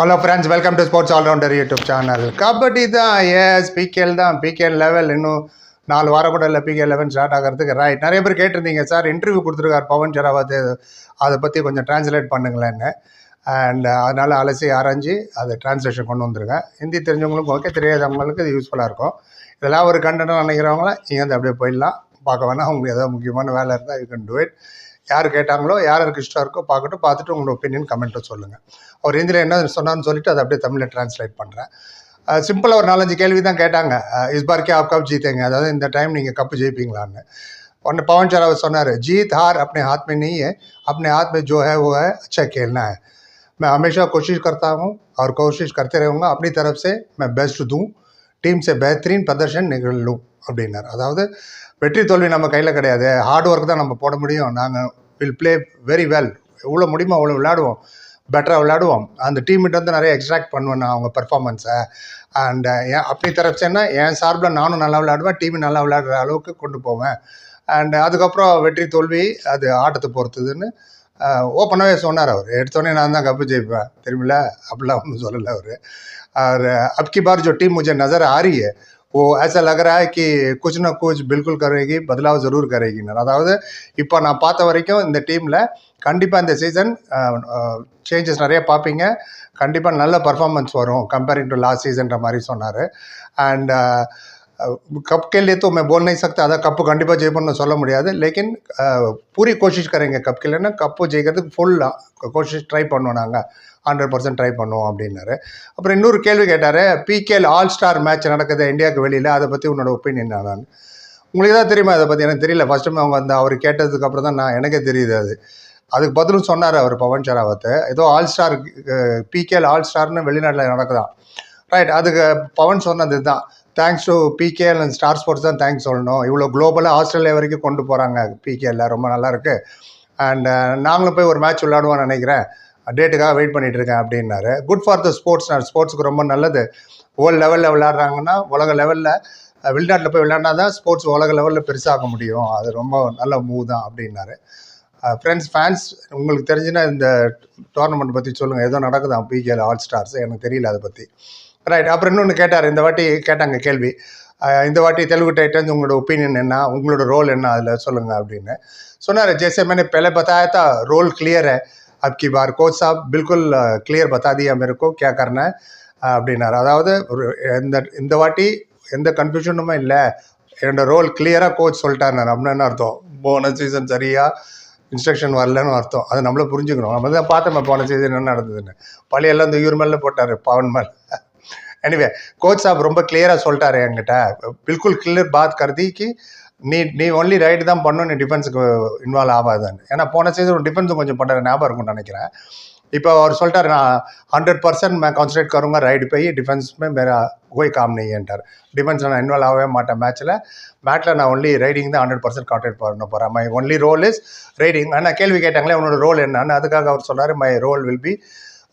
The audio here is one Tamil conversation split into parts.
Hello friends welcome to sports allrounder YouTube channel kabaddi தான் எஸ் பிகேஎல் தான். பிகேஎல் லெவல் இன்னும் நாலு வாரம் கூட இல்லை பிகே லெவன் ஸ்டார்ட் ஆகிறதுக்கு. ரைட் நிறைய பேர் கேட்டிருந்தீங்க சார் இன்டர்வியூ கொடுத்துருக்கார் பவன் ஜெராவத். அதை பற்றி கொஞ்சம் டிரான்ஸ்லேட் பண்ணுங்களேன்னு. அண்ட் அதனால் அலசி ஆராய்ஞ்சு அதை டிரான்ஸ்லேஷன் கொண்டு வந்திருக்கேன் ஹிந்தி தெரிஞ்சவங்களுக்கும் ஓகே தெரியாதவங்களுக்கு இது யூஸ்ஃபுல்லாக இருக்கும். இதெல்லாம் ஒரு கண்டனம் நினைக்கிறவங்களாம் இங்கேருந்து அப்படியே போயிடலாம். பார்க்க வேணாம் உங்களுக்கு ஏதாவது முக்கியமான வேலை இருந்தால் யூ கேன் டூ இட் யார் கேட்டாங்களோ யார் யாருக்கு இஷ்டம் இருக்கோ பார்க்கட்டும் பார்த்துட்டு உங்களோட ஒப்பீனியன் கமெண்ட்டை சொல்லுங்கள் அவர் ஹிந்தியில் என்ன சொன்னான்னு சொல்லிட்டு அதை அப்படியே தமிழில் டிரான்ஸ்லேட் பண்ணுறேன் சிம்பிளாக ஒரு நாலஞ்சு கேள்வி தான் கேட்டாங்க அஹ் is bar K app cup ஜீத்தேங்க அதாவது இந்த டைம் நீங்கள் கப்பு ஜெயிப்பீங்களான்னு ஒன்று पवन चौराव சொன்னார் जीत हार अपने हाथ में नहीं है अपने हाथ में जो है वो है अच्छा खेलना है मैं हमेशा कोशिश करता हूँ और कोशिश करते रहूँगा अपनी तरफ से मैं बेस्ट दूँ டீம்ஸ் எ பெஹத்ரீன் பிரதர்ஷன் நிகழ்வு அப்படின்னார். அதாவது வெற்றி தோல்வி நம்ம கையில் கிடையாது. ஹார்ட் ஒர்க் தான் நம்ம போட முடியும். நாங்கள் வில் ப்ளே வெரி வெல் எவ்வளோ முடியுமோ அவ்வளோ விளையாடுவோம். பெட்டராக விளையாடுவோம். அந்த டீம்கிட்ட வந்து நிறைய எக்ஸ்ட்ராக்ட் பண்ணுவேன் நான் அவங்க பெர்ஃபார்மன்ஸை அண்ட் என் அப்படி தரச்சேன்னா என் சார்பில் நானும் நல்லா விளையாடுவேன். டீம் நல்லா விளையாடுற அளவுக்கு கொண்டு போவேன். அண்ட் அதுக்கப்புறம் வெற்றி தோல்வி அது ஆட்டத்தை பொறுத்ததுன்னு ஓப்பனாகவே சொன்னார் அவர். எடுத்தோடனே நான் தான் கப்பு ஜெயிப்பேன். திரும்பில அப்படிலாம் ஒன்றும் சொல்லலை அவர். और अब की बार जो टीम मुझे नज़र आ रही है वो ऐसा लग रहा है कि कुछ ना कुछ बिल्कुल करेगी बदलाव ज़रूर करेगी அதாவது இப்போ நான் பார்த்த வரைக்கும் இந்த டீமில் கண்டிப்பாக இந்த சீசன் சேஞ்சஸ் நிறைய பார்ப்பீங்க கண்டிப்பாக நல்ல பர்ஃபார்மன்ஸ் வரும் கம்பேரிங் டு லாஸ்ட் சீசன்ற மாதிரி சொன்னார் அண்ட் कप के लिए तो मैं बोल नहीं सकता अदा कप கண்டிப்பாக ஜெயிப்போம்னு சொல்ல முடியாது லேக்கின் பூரி கோஷிஷ் கரேங்க கப் के लिए ना கப்பு ஜெயிக்கிறதுக்கு ஃபுல்லாக கோஷிஷ் ட்ரை பண்ணுவோம் நாங்கள் ஹண்ட்ரட் பர்சன்ட் ட்ரை பண்ணுவோம் அப்படின்னாரு. அப்புறம் இன்னொரு கேள்வி கேட்டார் பிகேஎல் ஆல் ஸ்டார் மேட்ச் நடக்குது இந்தியாவுக்கு வெளியில் அதை பற்றி உன்னோட ஒப்பீனியன் நான் உங்களுக்கு தான் தெரியுமா அதை பற்றி எனக்கு தெரியல. ஃபஸ்ட் டைம் அவங்க வந்து அவர் கேட்டதுக்கு அப்புறம் தான் நான் எனக்கே தெரியுது அது. அதுக்கு பதிலும் சொன்னார் அவர் பவன் சராவத்தை ஏதோ ஆல் ஸ்டார் பிகேஎல் ஆல் ஸ்டார்னு வெளிநாட்டில் நடக்குதான். ரைட் அதுக்கு பவன் சொன்னது தான் thanks to PKL and star sports தான் தேங்க்ஸ் சொல்லணும். இவ்வளோ குளோபலாக ஆஸ்திரேலியா வரைக்கும் கொண்டு போகிறாங்க பிகேஎல்ல ரொம்ப நல்லாயிருக்கு அண்ட் நாங்களும் போய் ஒரு மேட்ச் விளையாடுவோம்னு நினைக்கிறேன். டேட்டுக்காக வெயிட் பண்ணிகிட்டு இருக்கேன் அப்படின்னாரு. குட் ஃபார் த ஸ்போர்ட்ஸ் நான் ஸ்போர்ட்ஸுக்கு ரொம்ப நல்லது. வேர்ல்டு லெவலில் விளாட்றாங்கன்னா உலக லெவலில் வெளிநாட்டில் போய் விளையாடினா தான் ஸ்போர்ட்ஸ் உலக லெவலில் பெருசாக முடியும். அது ரொம்ப நல்ல மூவ் தான் அப்படின்னாரு. ஃப்ரெண்ட்ஸ் ஃபேன்ஸ் உங்களுக்கு தெரிஞ்சுன்னா இந்த டோர்னமெண்ட் பற்றி சொல்லுங்கள் ஏதோ நடக்குதான் பிகேல ஆல் ஸ்டார்ஸ் எனக்கு தெரியல அதை பற்றி ரைட் அப்புறம் இன்னொன்று கேட்டார். இந்த வாட்டி கேட்டாங்க கேள்வி. இந்த வாட்டி தெலுங்கு டைட்டன்ஸ் உங்களோட ஒப்பீனியன் என்ன? உங்களோட ரோல் என்ன? அதில் சொல்லுங்கள் அப்படின்னு. சொன்னார் ஜெய்சே மேனே பெல பத்தாயா ரோல் கிளியர் अब की बार कोच साहब बिल्कुल क्लियर बता दिया मेरे को क्या करना है அஹ் அப்படின்னாரு அதாவது ஒரு இந்த இந்த வாட்டி எந்த கன்ஃபியூஷனுமே இல்லை என்னோட ரோல் கிளியராக கோச் சொல்லிட்டாரு அப்படின்னு என்ன அர்த்தம் போன சீசன் சரியாக இன்ஸ்ட்ரக்ஷன் வரலன்னு அர்த்தம் அதை நம்மள புரிஞ்சுக்கணும் நம்ம தான் பார்த்தோம் போன சீசன் என்ன நடந்ததுன்னு பழையெல்லாம் இந்த இவர் மேலே போட்டார் பவன் மேலே எனிவே கோச் சாப் ரொம்ப கிளியராக சொல்லிட்டாரு என்கிட்ட பில்குல் கிளியர் பாத் கருதி கி நீ நீ ஒன்லி ரைடு தான் பண்ணணும் நீ டிஃபென்ஸுக்கு இன்வால்வ் ஆகாதுன்னு ஏன்னா போன சீசன் டிஃபென்ஸும் கொஞ்சம் பண்ணுற ஞாபகம் இருக்கும்னு நினைக்கிறேன் இப்போ அவர் சொல்லிட்டாரு நான் ஹண்ட்ரட் பர்சன்ட் मैं कॉन्सनट्रेट करूँगा राइड पे ही डिफेंस में मेरा कोई काम नहीं है என்டார் டிஃபென்ஸ் நான் இன்வால்வ் ஆகவே மாட்டேன் மேட்ச்சில் மேட்ச்சில் நான் ஒன்லி ரைடிங் தான் ஹண்ட்ரட் பர்சன்ட் கான்சன்ட்ரேட் பண்ண போகிறேன் my only role is raiding ஆனால் கேள்வி கேட்டாங்களே உன்னோட ரோல் என்னன்னு அதுக்காக அவர் சொன்னார் my role will be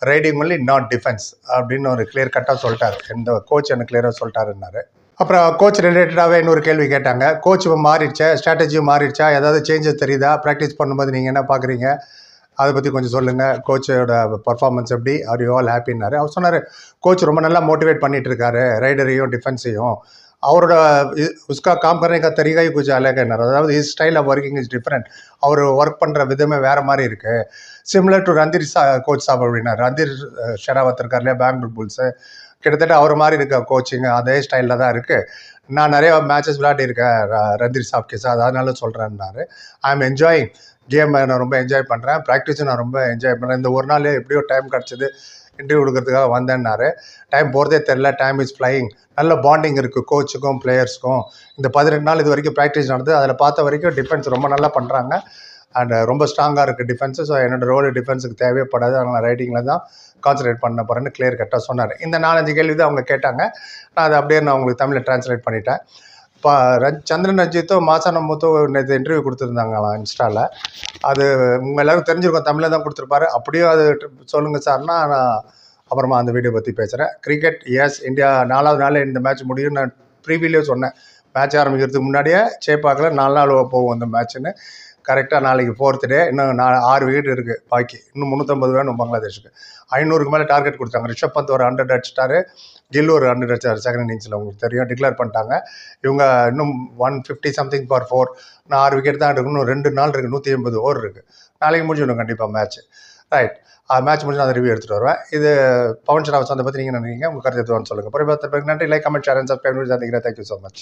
raiding only not defence அப்படின்னு ஒரு கிளியர் கட்டாக சொல்லிட்டாரு இந்த கோச் எனக்கு கிளியராக சொல்லிட்டாருன்னாரு அப்புறம் கோச் ரிலேட்டடாகவே இன்னொரு கேள்வி கேட்டாங்க. கோச் இப்போ மாறிடுச்சா? ஸ்ட்ராட்டஜியும் மாறிடுச்சா? ஏதாவது சேஞ்சஸ் தெரியுதா? ப்ராக்டிஸ் பண்ணும்போது நீங்கள் என்ன பார்க்குறீங்க அதை பற்றி கொஞ்சம் சொல்லுங்கள் கோச்சோட பர்ஃபார்மன்ஸ் எப்படி? ஆர் யூ ஆல் ஹாப்பின்னாரு அவர் சொன்னார் கோச் ரொம்ப நல்லா மோட்டிவேட் பண்ணிட்டு இருக்காரு. ரைடரையும் டிஃபென்ஸையும் அவரோட உஸ்கா காம் கரனேக்கா தெரிகா குஜா அலகனர் அதாவது is style of working is different our work பண்ணுற விதமே வேறு மாதிரி இருக்குது சிம்லர் டு ரந்தீர் சா கோச் சாப் அப்படின்னாரு. ரந்தீர் ஷெராவத் இருக்கார் இல்லையா? பெங்களூர் புல்ஸு. கிட்டத்தட்ட அவர் மாதிரி இருக்க கோச்சிங் அதே ஸ்டைலில் தான் இருக்குது நான் நிறைய மேட்சஸ் விளையாடிருக்கேன் ர- ரந்தீர் சாப் கேஸ். அதனால சொல்கிறேன்னாரு ஐ எம் என்ஜாயிங் கேம் நான் ரொம்ப என்ஜாய் பண்ணுறேன் ப்ராக்டிஸும் நான் ரொம்ப என்ஜாய் பண்ணுறேன் இந்த ஒரு நாள் எப்படியோ டைம் கிடச்சிது இன்டர்வியூ கொடுக்கறதுக்காக வந்தேன்னாரு. டைம் போகிறதே தெரில டைம் இஸ் ஃப்ளையிங் நல்ல பாண்டிங் இருக்குது கோச்சுக்கும் பிளேயர்ஸ்க்கும் இந்த பதினெட்டு நாள் இது வரைக்கும் ப்ராக்டிஸ் நடந்தது. அதில் பார்த்த வரைக்கும் டிஃபென்ஸ் ரொம்ப நல்லா பண்ணுறாங்க அண்ட் uh, ரொம்ப ஸ்ட்ராங்காக இருக்குது டிஃபென்ஸு ஸோ என்னோட ரோல் டிஃபென்ஸுக்கு தேவைப்படாது. அதனால் ரைட்டிங்கில் தான் கான்சன்ட்ரேட் பண்ண போகிறேன்னு கிளியர் கட்டாக சொன்னார். இந்த நாலஞ்சு கேள்வி தான் அவங்க கேட்டாங்க. நான் அதை அப்படியே நான் உங்களுக்கு தமிழில் ட்ரான்ஸ்லேட் பண்ணிட்டேன். இப்போ ரஞ் சந்திரன் ரஞ்சித்தோ மாசான மூத்தோ நேற்று இன்டர்வியூ கொடுத்துருந்தாங்களாம் இன்ஸ்டாவில் அது உங்கள் எல்லோரும் தெரிஞ்சிருக்கும். தமிழில் தான் கொடுத்துருப்பாரு. அப்படியே அது சொல்லுங்கள் சார்னா நான் அப்புறமா அந்த வீடியோ பற்றி பேசுகிறேன் கிரிக்கெட் எஸ் இந்தியா நாலாவது நாள் இந்த மேட்ச் முடியும் நான் ப்ரீவியூலேயே சொன்னேன். மேட்ச் ஆரம்பிக்கிறதுக்கு முன்னாடியே சேப்பாக்கில் நாலு நாள் போகும் அந்த மேட்ச்னு கரெக்டாக நாளைக்கு ஃபோர்த் டே இன்னும் நான் ஆறு விக்கெட் இருக்குது பாக்கி. இன்னும் முந்நூற்றம்பது வேணும் பங்களாதேஷுக்கு. ஐநூறுக்கு மேலே டார்கெட் கொடுத்தாங்க. ரிஷப் பந்த் ஒரு ஹண்ட்ரட் அடிச்சிட்டாரு. கில் ஒரு ஹண்ட்ரட் அடிச்சார். செகண்ட் இன்னிங்ஸில் உங்களுக்கு தெரியும். டிக்ளேர் பண்ணிட்டாங்க. இவங்க இன்னும் one fifty something for four நான் ஆறு விக்கெட் தான் இருக்கு. இன்னும் ரெண்டு நாள் இருக்குது நூற்றி எண்பது ஓவர் இருக்குது நாளைக்கு முடிஞ்சிடும் கண்டிப்பாக மேட்ச் ரைட் மேட்ச் முடிஞ்சு அந்த ரிவ்யூ எடுத்துகிட்டு வருவேன். இது பவன் ஷராவத் சந்தை பற்றி நீங்கள் நினைக்கிறீங்க? உங்கள் கருத்து எதுவான்னு சொல்லுங்கள் பரிபாத்திற்கு நன்றி. Like comment share and subscribe thank you so much